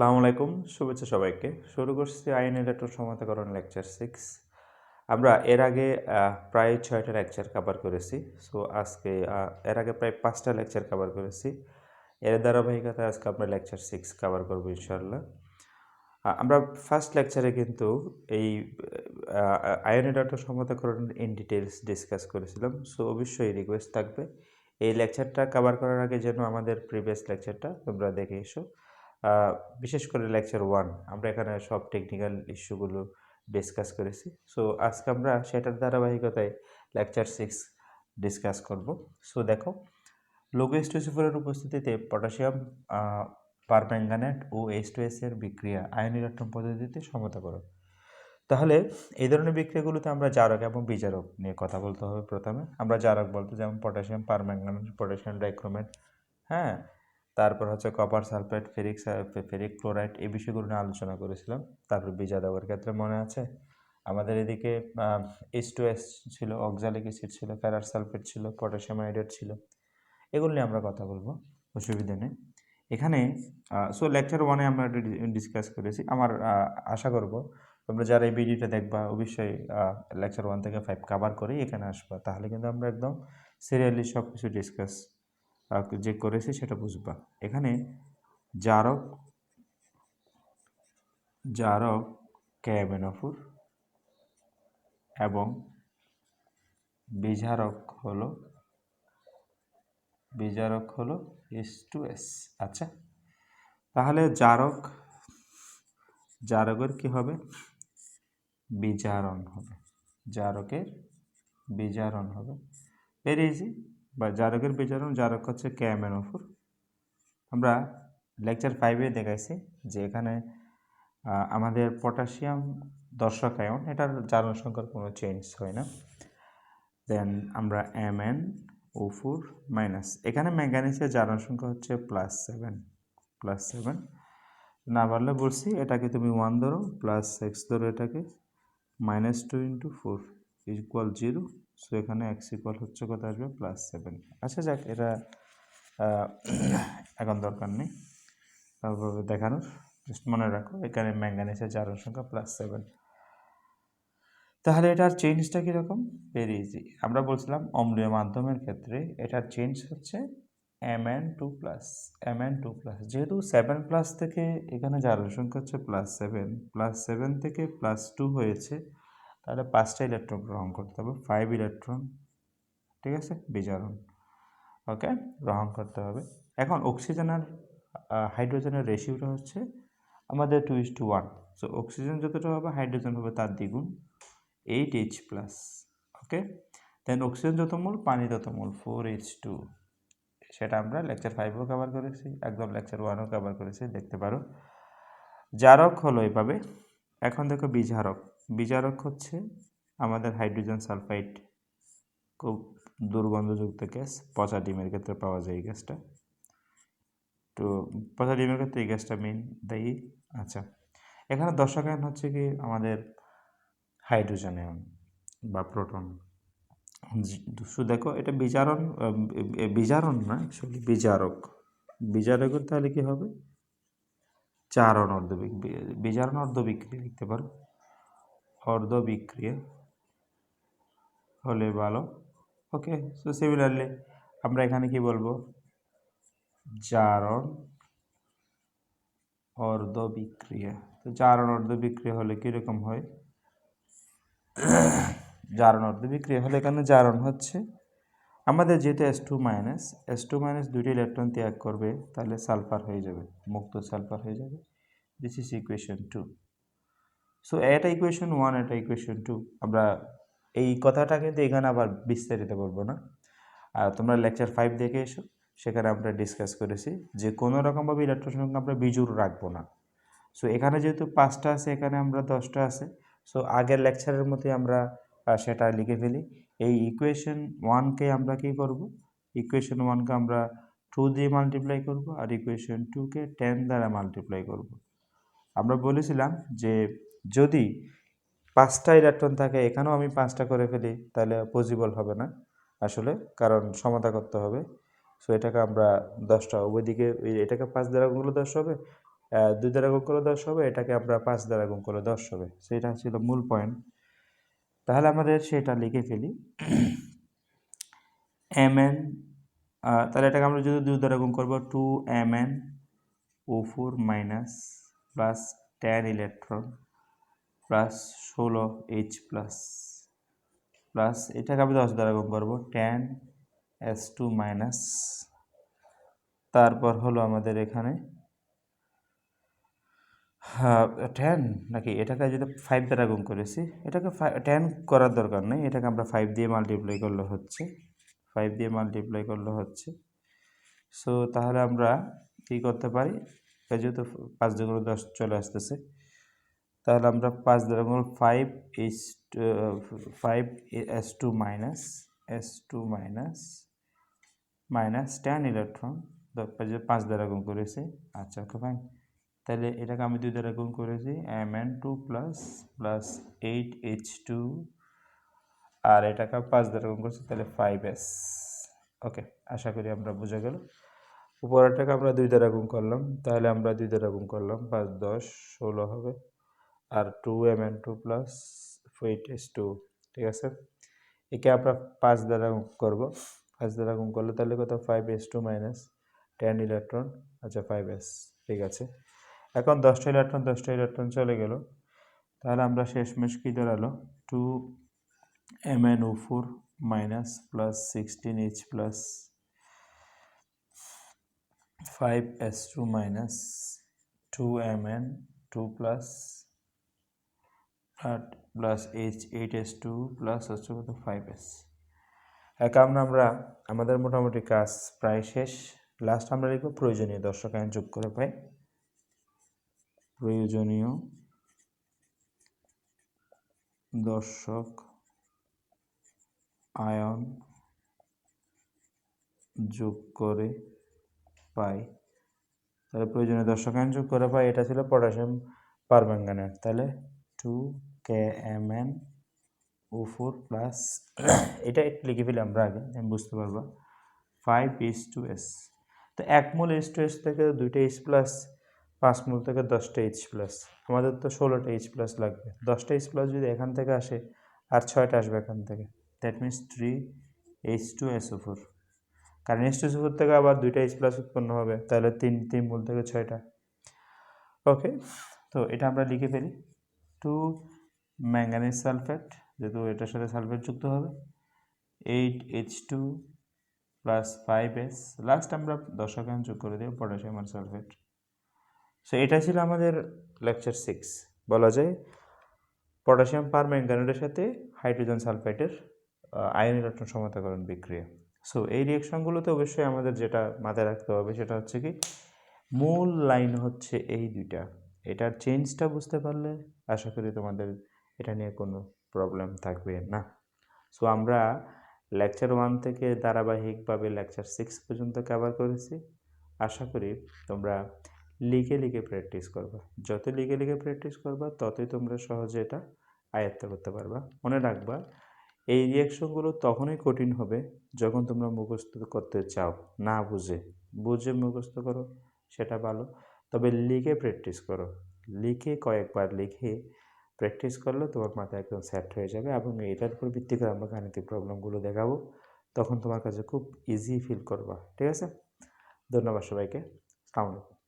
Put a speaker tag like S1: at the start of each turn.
S1: আসসালামু আলাইকুম, শুভেচ্ছা সবাইকে। শুরু করছি আইন ইলেকট্রন সমান্তকরণ লেকচার সিক্স। আমরা এর আগে প্রায় ছয়টা লেকচার কভার করেছি। সো আজকে এর আগে প্রায় পাঁচটা লেকচার কভার করেছি। এর ধারাবাহিকতায় আজকে আমরা লেকচার সিক্স কভার করব ইনশাল্লাহ আমরা ফার্স্ট লেকচারে কিন্তু এই আয়ন ইলেকট্রন সমান্তকরণ ইন ডিটেলস ডিসকাস করেছিলাম। সো অবশ্যই রিকোয়েস্ট থাকবে। এই লেকচারটা কভার করার আগে যেন আমাদের প্রিভিয়াস লেকচারটা তোমরা দেখে এসো। বিশেষ করে লেকচার ওয়ান আমরা এখানে সব টেকনিক্যাল ইস্যুগুলো ডিসকাস করেছি। সো আজকে আমরা সেটার ধারাবাহিকতায় লেকচার সিক্স ডিসকাস করব। সো দেখো লোগো এর উপস্থিতিতে পটাশিয়াম পারম্যাঙ্গানেট ও টু এর বিক্রিয়া আয়ন পদ্ধতিতে সমতা করো। তাহলে, এই ধরনের বিক্রিয়াগুলোতে আমরা জারক এবং বিজারক নিয়ে কথা বলতে হবে প্রথমে। আমরা জারক বলতে যেমন পটাশিয়াম পারম্যাঙ্গানেট পটাশিয়াম ডাইক্রোমেট হ্যাঁ? তারপর হচ্ছে copper sulphate ferric ferric chloride এই বিষয়গুলো নিয়ে আলোচনা করেছিলাম। তারপর বিজারকের ক্ষেত্রে মনে আছে? আমাদের এদিকে এইচ টু এস ছিল অক্সালিক অ্যাসিড ছিল ফেরার সালফেট ছিল পটাশিয়াম আয়োডেট ছিল। এগুলো নিয়ে আমরা কথা বলব, অসুবিধা নেই। এখানে সো লেকচার ওয়ানে আমরা ডিসকাস করেছি। আমার আশা করব তোমরা যারা এই ভিডিওটা দেখবা, অবশ্যই লেকচার ওয়ান থেকে ফাইভ কাভার করেই এখানে আসবা। তাহলে কিন্তু আমরা একদম সিরিয়ালি সব কিছু ডিসকাস যে করেছি সেটা বুঝবা। এখানে জারক জারক ক্যাবেনফুর এবং বিজারক হলো বিজারক হলো এস টু এস। আচ্ছা তাহলে জারক, জারকের কি হবে? বিজারণ হবে। জারকের বিজারণ হবে। ভেরি ইজি বা জারকের বিজারণ জারক হচ্ছে ক্যামেনোফোর আমরা লেকচার ফাইভে দেখাইছি যে এখানে আমাদের পটাশিয়াম দর্শক আয়ন, এটার জারণ সংখ্যার কোনো চেঞ্জ হয় না। দেন আমরা M N O four minus এখানে ম্যাঙ্গানিসের জারণ সংখ্যা হচ্ছে প্লাস সেভেন প্লাস সেভেন না পারলে বলছি, এটাকে তুমি ওয়ান ধরো প্লাস সিক্স ধরো এটাকে minus two into four equal zero so এখানে এক্স ইকুয়াল হচ্ছে কত আসবে? প্লাস সেভেন আচ্ছা যাক, এটা এখন দরকার নেই। তারপরে দেখানোর জাস্ট মনে রাখো, এখানে ম্যাঙ্গানিসের জারণ সংখ্যা প্লাস সেভেন তাহলে এটার চেঞ্জটা কীরকম? ভেরি ইজি আমরা বলছিলাম অম্লীয় মাধ্যমের ক্ষেত্রে এটার চেঞ্জ হচ্ছে M N two plus M N two plus যেহেতু সেভেন প্লাস থেকে এখানে জারণ সংখ্যা হচ্ছে প্লাস সেভেন প্লাস সেভেন থেকে প্লাস টু হয়েছে তাহলে পাঁচটা ইলেকট্রন গ্রহণ করতে হবে ফাইভ ইলেকট্রন, ঠিক আছে? বিজারণ ওকে গ্রহণ করতে হবে। এখন অক্সিজেন আর হাইড্রোজেনের রেশিওটা হচ্ছে আমাদের two is to one so oxygen যতটা হবে, হাইড্রোজেন হবে তার দ্বিগুণ eight H plus okay then oxygen যত মূল, পানি তত মূল ফোর এইচ টু সেটা আমরা লেকচার ফাইভও কভার করেছি, একদম লেকচার ওয়ানও কভার করেছি, দেখতে পারো। জারক হলো এভাবে। এখন দেখো বিজারক। বিজারক হচ্ছে আমাদের হাইড্রোজেন সালফাইড খুব দুর্গন্ধযুক্ত গ্যাস পচা ডিমের ক্ষেত্রে পাওয়া যায় এই গ্যাসটা। তো পচা ডিমের ক্ষেত্রে এই গ্যাসটা মেন দায়ী। আচ্ছা এখানে দর্শক আয়ন হচ্ছে কি আমাদের হাইড্রোজেন বা প্রোটন। শুধু দেখো এটা বিজারণ আহ, বি- বিজারণ না অ্যাকচুয়ালি বিজারক বিজারকের তাহলে কি হবে? চারণ অর্ধ বিজারণ অর্ধ বিক্রিয়া লিখতে পারো। অর্ধ বিক্রিয়া। হলে ভালো। ওকে সো সিমিলারলি আমরা এখানে কি বলব? জারণ অর্ধ বিক্রিয়া। তো জারণ অর্ধ বিক্রিয়া হলে কীরকম হয়? জারণ অর্ধ বিক্রিয়া হলে এখানে জারণ হচ্ছে। আমাদের যেহেতু S two minus S two minus দুটি ইলেকট্রন ত্যাগ করবে, তাহলে সালফার হয়ে যাবে, মুক্ত সালফার হয়ে যাবে। This is equation two so এটা ইকুয়েশন ওয়ান এটা ইকুয়েশন টু আমরা এই কথাটা কিন্তু এখানে আবার বিস্তারিত করব না। আর তোমরা লেকচার ফাইভ দেখে এসো, সেখানে আমরা ডিসকাস করেছি যে কোনো রকমভাবে ইলেকট্রন সংখ্যা আমরা বিজুর রাখব না। সো এখানে যেহেতু পাঁচটা আছে, এখানে আমরা দশটা আছে। সো আগের লেকচারের মধ্যে আমরা সেটা লিখে ফেলি। এই ইকুয়েশন ওয়ানকে আমরা কী করব? ইকুয়েশন ওয়ানকে আমরা টু দিয়ে মাল্টিপ্লাই করব, আর ইকুয়েশন টুকে টেন দ্বারা মাল্টিপ্লাই করব। আমরা বলেছিলাম যে যদি পাঁচটা ইলেকট্রন থাকে, এখানেও আমি পাঁচটা করে ফেলি, তাহলে পজিবল হবে না আসলে, কারণ সমতা করতে হবে। সো এটাকে আমরা দশটা উভয় দিকে এই- এটাকে পাঁচ দ্বারা গুলো দশ হবে দুই দ্বারা গুণ করলে দশ হবে, এটাকে আমরা পাঁচ দ্বারা গুণ করলে দশ হবে। সেটা ছিল মূল পয়েন্ট তাহলে আমাদের সেটা লিখে ফেলি। এম এন তাহলে এটাকে আমরা যদি দুই দ্বারা গুণ করব two M N O four minus plus ten electron plus ষোলো এইচ প্লাস প্লাস এটাকে আমি দশ দ্বারা গুণ করব টেন এস টু মাইনাস তারপর হলো আমাদের এখানে টেন নাকি এটাকে যদি ফাইভ দ্বারা গুণ করেছি, এটাকে টেন করার দরকার নেই, এটাকে আমরা ফাইভ দিয়ে মাল্টিপ্লাই করলে হচ্ছে ফাইভ দিয়ে মাল্টিপ্লাই করলে হচ্ছে সো তাহলে আমরা কী করতে পারি যেহেতু পাঁচ দশ চলে আসতেছে তাহলে আমরা পাঁচ দ্বারা গুণ five H five S two minus S two minus minus ten electron পাঁচ দ্বারা গুণ করেছি। আচ্ছা ওকে ফাইন তাহলে এটাকে আমি দুই দ্বারা গুণ করেছি M N two plus plus eight H two আর এটাকে পাঁচ দ্বারা গুণ করছি, তাহলে ফাইভ এস ওকে আশা করি আমরা বুঝে গেল। উপরেরটাকে আমরা দুই দ্বারা গুণ করলাম, তাহলে আমরা দুই দ্বারা গুণ করলাম, পাঁচ দশ, ষোলো হবে। আর two M N two plus eight S two ঠিক আছে? একে আমরা পাঁচ দ্বারা গুণ করব। পাঁচ দ্বারা গুণ করলে তাহলে কত? Five S two minus ten electron আচ্ছা ফাইভ এস ঠিক আছে? এখন দশটা ইলেকট্রন দশটা ইলেকট্রন চলে গেল। তাহলে আমরা শেষমেশ কী দাঁড়াল? Two M N O four minus plus sixteen H plus five S two minus two M N two plus plus H eight S two plus হচ্ছে কত? ফাইভ এস এখন আমরা আমাদের মোটামুটি কাজ প্রায় শেষ। লাস্ট আমরা লিখব প্রয়োজনীয়, দর্শক আইন যোগ করে পাই। প্রয়োজনীয় দর্শক আয়ন যোগ করে পাই। তাহলে প্রয়োজনীয় দর্শক আয়ন যোগ করে পাই, এটা ছিল পটাশিয়াম পারম্যাঙ্গানেট তাহলে two K M N O four plus এটা একটু লিখে ফেলি আমরা আগে, আমি বুঝতে পারব। ফাইভ এইচ টু এস তো এক মূল এইচ টু এস থেকে দুইটা এইচ প্লাস পাঁচ মূল থেকে দশটা এইচ প্লাস আমাদের তো ষোলোটা এইচ প্লাস লাগবে। দশটা এইচ প্লাস যদি এখান থেকে আসে, আর ছয়টা আসবে এখান থেকে। That means three H two S O four কারণ H two S O four থেকে আবার দুইটা এইচ প্লাস উৎপন্ন হবে, তাহলে তিন তিন মূল থেকে ছয়টা। ওকে তো এটা আমরা লিখে ফেলি। টু ম্যাঙ্গানিজ সালফেট, যেহেতু এটার সাথে সালফেট যুক্ত হবে, eight H two plus five S last আমরা দশকান যোগ করে দেব পটাশিয়াম আর সালফেট। সো এটা ছিল আমাদের লেকচার সিক্স বলা যায় পটাশিয়াম পার ম্যাঙ্গানেটের সাথে হাইড্রোজেন সালফাইটের আয়ন ইলেকট্রন সমতাকরণ বিক্রিয়া। সো এই রিয়াকশনগুলোতে অবশ্যই আমাদের যেটা মাথায় রাখতে হবে সেটা হচ্ছে কি, মূল লাইন হচ্ছে এই দুইটা। এটার চেঞ্জটা বুঝতে পারলে আশা করি তোমাদের এটা নিয়ে কোনো প্রবলেম থাকবে না। সো আমরা লেকচার ওয়ান থেকে ধারাবাহিকভাবে লেকচার সিক্স পর্যন্ত কভার করেছি। আশা করি তোমরা লিখে লিখে প্র্যাকটিস করবা। যত লিখে লিখে প্র্যাকটিস করবা, ততই তোমরা সহজে এটা আয়ত্ত করতে পারবা। মনে রাখবা, এই রিয়াকশনগুলো তখনই কঠিন হবে যখন তোমরা মুখস্থ করতে চাও। না বুঝে। বুঝে মুখস্থ করো, সেটা ভালো। তবে লিখে প্র্যাকটিস করো। লিখে কয়েকবার লিখে প্র্যাকটিস করলে তোমার মাথা একদম সেট হয়ে যাবে এবং এটার উপর ভিত্তি করে আমরা গাণিতিক প্রবলেমগুলো দেখাবো। তখন তোমার কাছে খুব ইজি ফিল করবা, ঠিক আছে? ধন্যবাদ সবাইকে। আসসালামু আলাইকুম।